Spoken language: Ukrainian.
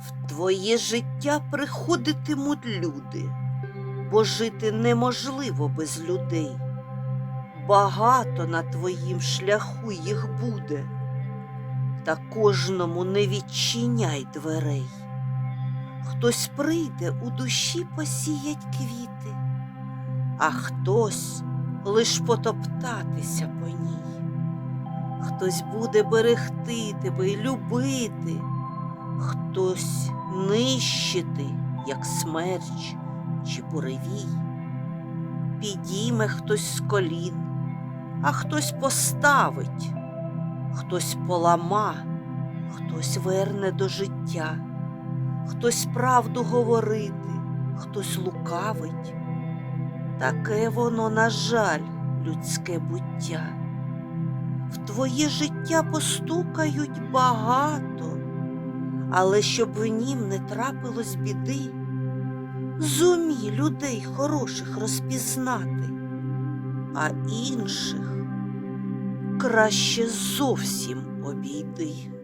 В твоє життя приходитимуть люди, бо жити неможливо без людей. Багато на твоїм шляху їх буде, та кожному не відчиняй дверей. Хтось прийде у душі посіять квіти, а хтось лиш потоптатися по ній. Хтось буде берегти тебе й любити, хтось нищити, як смерч чи буревій. Підійме хтось з колін, а хтось поставить, хтось полама, хтось верне до життя, хтось правду говорити, хтось лукавить. Таке воно, на жаль, людське буття. В твоє життя постукають багато, але щоб в нім не трапилось біди, зумій людей хороших розпізнати, а інших краще зовсім обійди.